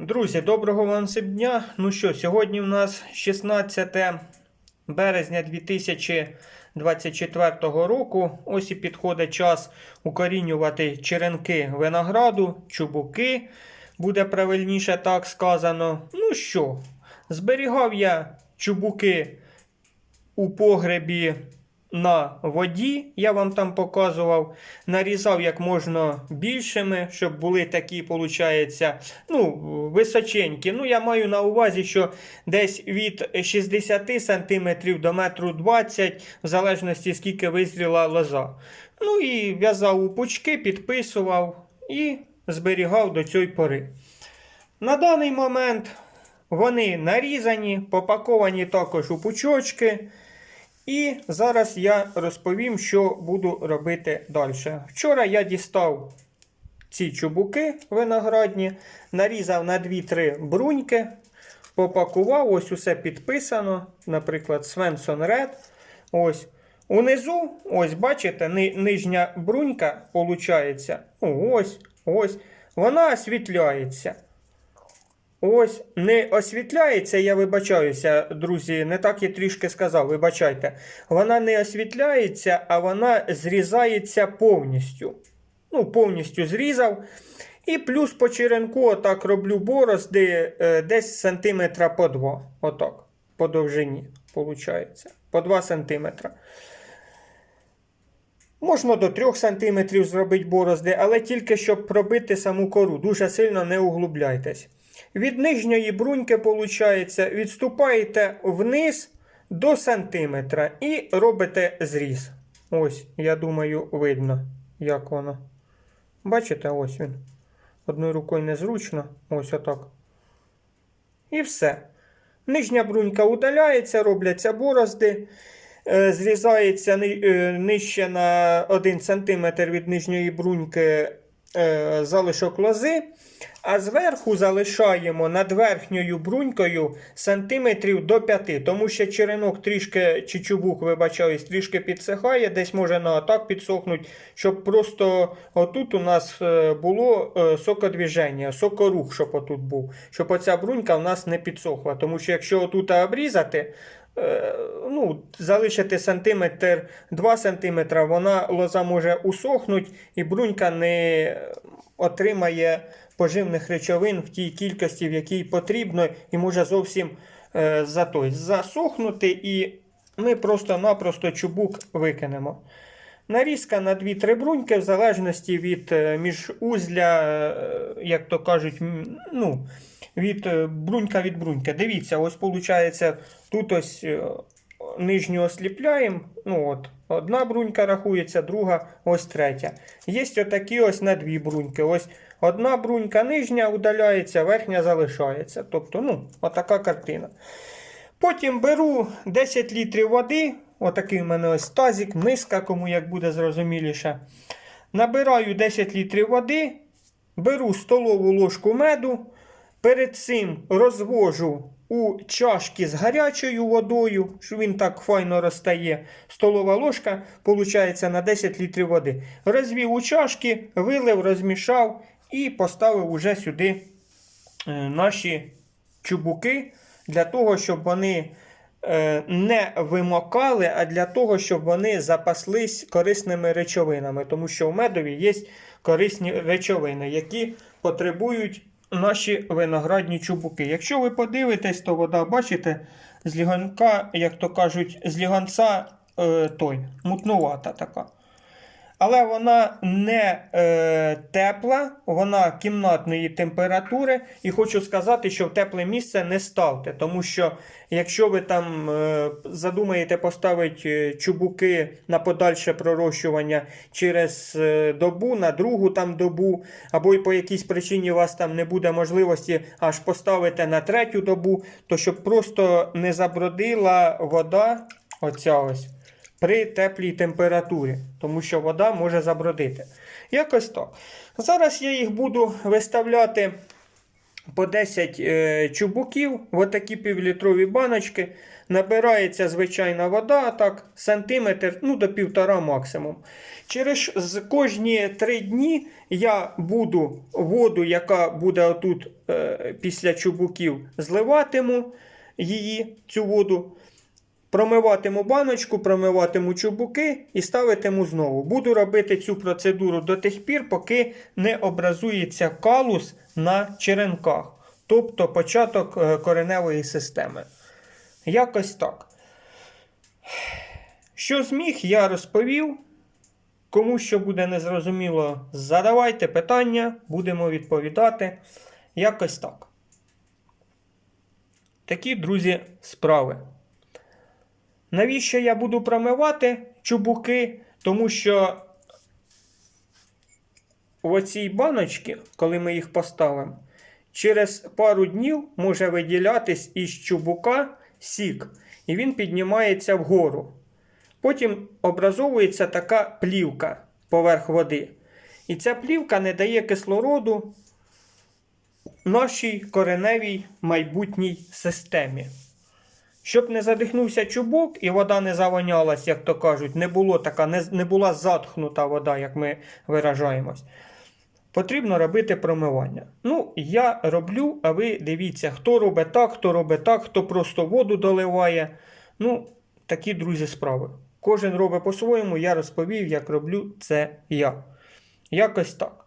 Друзі, доброго вам всім дня. Ну що, сьогодні у нас 16 березня 2024 року. Ось і підходить час укорінювати черенки винограду, чубуки, буде правильніше так сказано. Ну що, зберігав я чубуки у погребі на воді, я вам там показував. Нарізав як можна більшими, щоб були такі, виходить, ну, височенькі. Ну, я маю на увазі, що десь від 60 см до 1,20 м, в залежності скільки визріла лоза. Ну і в'язав у пучки, підписував і зберігав до цієї пори. На даний момент вони нарізані, попаковані також у пучочки. І зараз я розповім, що буду робити далі. Вчора я дістав ці чубуки виноградні, нарізав на 2-3 бруньки, попакував, ось усе підписано. Наприклад, Svensson Red. Ось. Унизу, ось, бачите, ни- нижня брунька, виходить, ось, ось, вона освітляється. Ось не освітляється, я вибачаюся, друзі, не так я трішки сказав, вибачайте. Вона не освітляється, а вона зрізається повністю. Ну, повністю зрізав. І плюс по черенку отак роблю борозди е, десь сантиметра по 2. Отак. По довжині, виходить. По 2 сантиметра. Можна до 3 см зробити борозди, але тільки щоб пробити саму кору. Дуже сильно не углубляйтесь. Від нижньої бруньки, виходить, відступаєте вниз до сантиметра і робите зріз. Ось, я думаю, видно, як воно. Бачите, ось він. Одною рукою незручно. Ось отак. І все. Нижня брунька удаляється, робляться борозди. Е, Зрізається е, нижче на 1 см від нижньої бруньки е, залишок лози, а зверху залишаємо над верхньою брунькою сантиметрів до 5, тому що черенок трішки, чи чубук, вибачаюсь, трішки підсихає, десь може на атак підсохнуть, щоб просто отут у нас е, було е, сокодвіження, сокорух, щоб отут був, щоб оця брунька в нас не підсохла. Тому що якщо отут обрізати, ну, залишити сантиметр 2 см, вона лоза може усохнути і брунька не отримає поживних речовин в тій кількості, в якій потрібно, і може зовсім е, за той, засохнути, і ми просто-напросто чубук викинемо. Нарізка на 2-3 бруньки, в залежності від е, міжузля, е, як то кажуть, ну, від е, брунька від бруньки. Дивіться, ось виходить, тут ось нижню осліпляємо. Ну, от, одна брунька рахується, друга, ось третя. Є отакі ось на дві бруньки. Ось одна брунька нижня удаляється, верхня залишається. Тобто, ну, отака картина. Потім беру 10 літрів води. Отакий в мене ось тазик, миска, кому як буде зрозуміліше. Набираю 10 літрів води, беру столову ложку меду. Перед цим розвожу у чашки з гарячою водою, що він так файно розтає. Столова ложка, виходить, на 10 літрів води. Розвів у чашки, вилив, розмішав і поставив уже сюди е, наші чубуки для того, щоб вони не вимокали, а для того, щоб вони запаслись корисними речовинами. Тому що в медові є корисні речовини, які потребують наші виноградні чубуки. Якщо ви подивитесь, то вода, бачите, з ліганка, як то кажуть, з ліганця е, той, мутнувата така. Але вона не е, тепла, вона кімнатної температури. І хочу сказати, що в тепле місце не ставте. Тому що якщо ви там е, задумаєте поставити е, чубуки на подальше пророщування через е, добу, на другу там добу, або й по якійсь причині у вас там не буде можливості аж поставити на третю добу, то щоб просто не забродила вода, оця ось при теплій температурі, тому що вода може забродити. Якось так. Зараз я їх буду виставляти по 10 е, чубуків отакі півлітрові баночки. набирається звичайна вода, так, сантиметр, ну до півтора максимум. Через кожні три дні я буду воду, яка буде отут е, після чубуків, зливатиму її, цю воду. Промиватиму баночку, промиватиму чубуки і ставитиму знову. Буду робити цю процедуру до тих пір, поки не образується калус на черенках, тобто початок е, кореневої системи. Якось так. Що зміг, я розповів. Кому що буде незрозуміло, задавайте питання, будемо відповідати. Якось так. Такі, друзі, справи. Навіщо я буду промивати чубуки? Тому що в оцій баночці, коли ми їх поставимо, через пару днів може виділятись із чубука сік, і він піднімається вгору. Потім образовується така плівка поверх води. І ця плівка не дає кислороду нашій кореневій майбутній системі. Щоб не задихнувся чубок і вода не завонялась, як то кажуть, не було така, не, не була затхнута вода, як ми виражаємось. Потрібно робити промивання. Ну, я роблю, а ви дивіться, хто робить так, хто робить так, хто просто воду доливає. Ну, такі, друзі, справи. Кожен робить по-своєму, я розповів, як роблю це я. Якось так.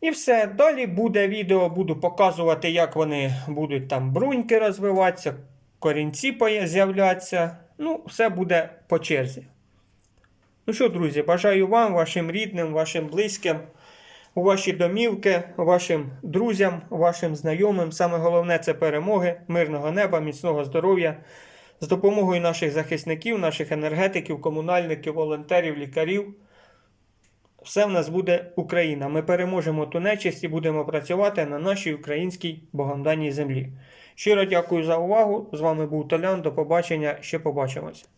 І все. Далі буде відео, буду показувати, як вони будуть там бруньки розвиватися, корінці з'являтися. Ну, все буде по черзі. Ну що, друзі, бажаю вам, вашим рідним, вашим близьким, у ваші домівки, вашим друзям, вашим знайомим. Саме головне це перемоги, мирного неба, міцного здоров'я. З допомогою наших захисників, наших енергетиків, комунальників, волонтерів, лікарів. Все в нас буде Україна. Ми переможемо ту нечисть і будемо працювати на нашій українській богомданній землі. Щиро дякую за увагу. З вами був Толян. До побачення. Ще побачимось.